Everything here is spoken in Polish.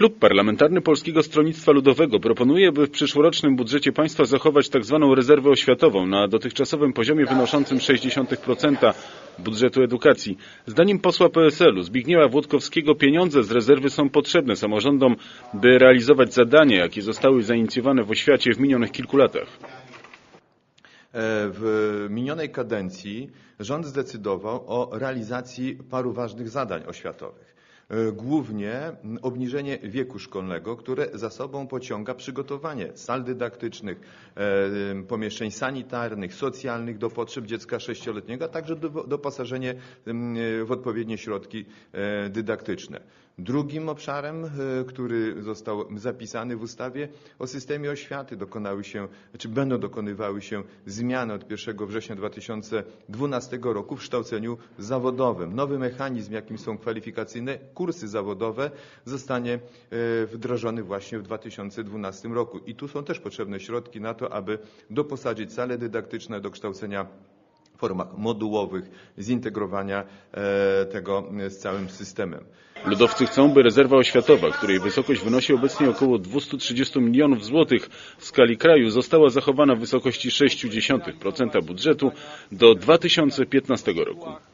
Klub Parlamentarny Polskiego Stronnictwa Ludowego proponuje, by w przyszłorocznym budżecie państwa zachować tzw. rezerwę oświatową na dotychczasowym poziomie wynoszącym 0,6% budżetu edukacji. Zdaniem posła PSL-u Zbigniewa Włodkowskiego pieniądze z rezerwy są potrzebne samorządom, by realizować zadania, jakie zostały zainicjowane w oświacie w minionych kilku latach. E, W minionej kadencji rząd zdecydował o realizacji paru ważnych zadań oświatowych. E, Głównie obniżenie wieku szkolnego, które za sobą pociąga przygotowanie sal dydaktycznych, e, pomieszczeń sanitarnych, socjalnych do potrzeb dziecka sześcioletniego, a także do- doposażenie m, w odpowiednie środki e, dydaktyczne. Drugim obszarem, e, który został zapisany w ustawie o systemie oświaty, dokonały się, czy będą dokonywały się zmiany od 1 września 2012 roku w kształceniu zawodowym. Nowy mechanizm, jakim są kwalifikacyjne kursy zawodowe, zostanie e, wdrożony właśnie w 2012 roku. I tu są też potrzebne środki na to, aby doposażyć sale dydaktyczne do kształcenia w formach modułowych, zintegrowania e, tego e, z całym systemem. Ludowcy chcą, by rezerwa oświatowa, której wysokość wynosi obecnie około 230 milionów złotych w skali kraju, została zachowana w wysokości 0,6% budżetu do 2015 roku.